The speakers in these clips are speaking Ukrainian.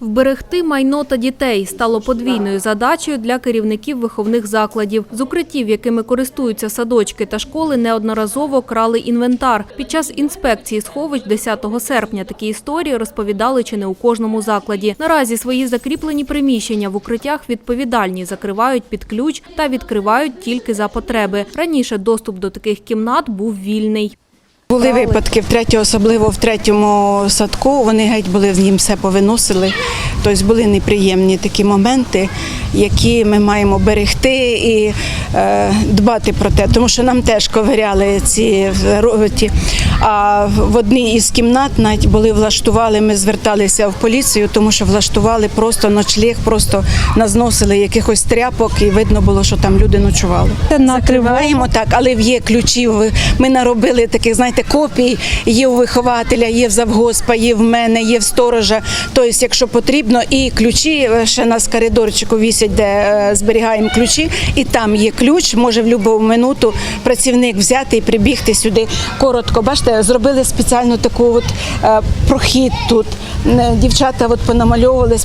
Вберегти майно та дітей стало подвійною задачею для керівників виховних закладів. З укриттів, якими користуються садочки та школи, неодноразово крали інвентар. Під час інспекції сховищ 10 серпня такі історії розповідали чи не у кожному закладі. Наразі свої закріплені приміщення в укриттях відповідальні закривають під ключ та відкривають тільки за потреби. Раніше доступ до таких кімнат був вільний. Були випадки втретє, особливо в третьому садку. Вони геть були в нім все повиносили. Тобто були неприємні такі моменти, які ми маємо берегти і е, дбати про те, тому що нам теж ковиряли ці роботі. А в одній із кімнат навіть були влаштували. Ми зверталися в поліцію, тому що влаштували просто ночліг, просто назносили якихось тряпок, і видно було, що там люди ночували. Закриваємо так, але є ключі. Ми наробили таких, знаєте, копій. Є у вихователя, є в завгоспа, є в мене, є в сторожа. Тобто, якщо потрібно, і ключі е, ще нас коридорчику вісять, де е, зберігаємо ключі, і там є ключ. Може в будь-яку минуту працівник взяти і прибігти сюди. Коротко, бачите, зробили спеціально таку от е, прохід тут. Е, Дівчата от понамальовували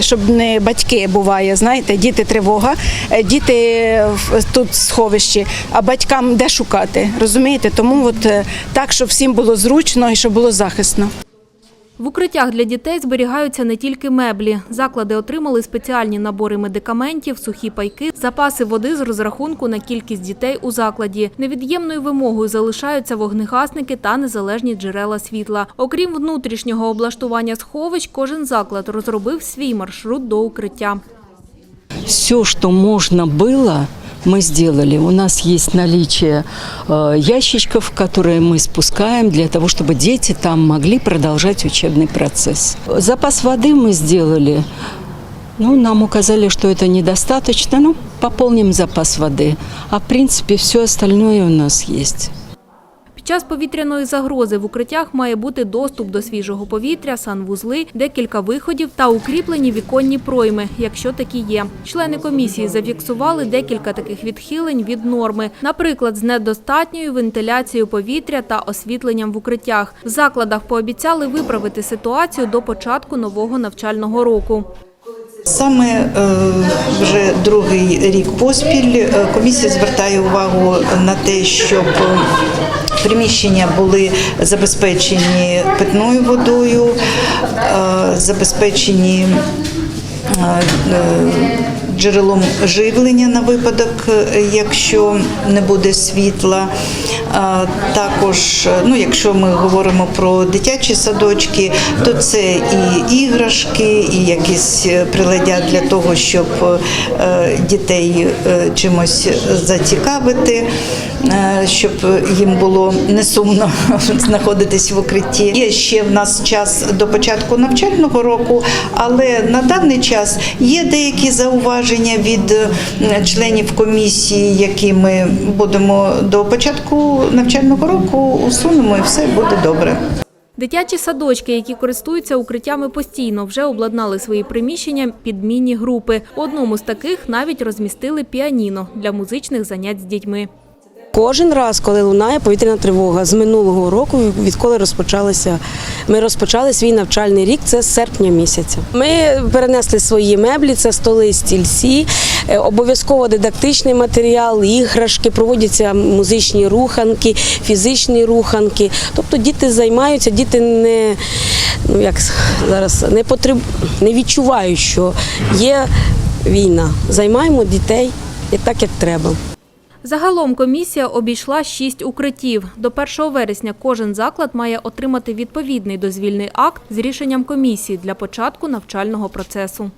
щоб не батьки буває. Знаєте, діти тривога, діти тут сховищі, а батькам де шукати, розумієте? Тому от так, щоб всім було зручно і щоб було захисно. В укриттях для дітей зберігаються не тільки меблі. Заклади отримали спеціальні набори медикаментів, сухі пайки, запаси води з розрахунку на кількість дітей у закладі. Невід'ємною вимогою залишаються вогнегасники та незалежні джерела світла. Окрім внутрішнього облаштування сховищ, кожен заклад розробив свій маршрут до укриття. Все, что можно было, мы сделали. У нас есть наличие э, ящичков, которые мы спускаем для того, чтобы дети там могли продолжать учебный процесс. Запас воды мы сделали. Ну, нам указали, что это недостаточно. Ну, пополним запас воды. А в принципе все остальное у нас есть. Час повітряної загрози в укриттях має бути доступ до свіжого повітря, санвузли, декілька виходів та укріплені віконні пройми, якщо такі є. Члени комісії зафіксували декілька таких відхилень від норми, наприклад, з недостатньою вентиляцією повітря та освітленням в укриттях. В закладах пообіцяли виправити ситуацію до початку нового навчального року. Саме е, вже другий рік поспіль е, комісія звертає увагу на те, щоб е, приміщення були забезпечені питною водою, забезпечені джерелом живлення на випадок, е, якщо не буде світла. Також, е, ну, якщо ми говоримо про дитячі садочки, то це і іграшки, і якісь е, приладдя для того, щоб е, дітей е, чимось зацікавити, е, щоб їм було не сумно знаходитись в укритті. Є ще в нас час до початку навчального року, але на даний час є деякі зауваження від е, членів комісії, які ми будемо до початку навчального року усунемо, і все буде добре. Дитячі садочки, які користуються укриттями постійно, вже обладнали свої приміщення під міні-групи. У одному з таких навіть розмістили піаніно для музичних занять з дітьми. Кожен раз, коли лунає повітряна тривога з минулого року, відколи розпочалося, ми розпочали свій навчальний рік, це з серпня місяця. Ми перенесли свої меблі, це столи, стільці, е, обов'язково дидактичний матеріал, іграшки, проводяться музичні руханки, фізичні руханки. Тобто діти займаються, діти не ну як зараз не потреб... не відчувають, що є війна. Займаємо дітей так, як треба. Загалом комісія обійшла шість укриттів. До 1 вересня кожен заклад має отримати відповідний дозвільний акт з рішенням комісії для початку навчального процесу.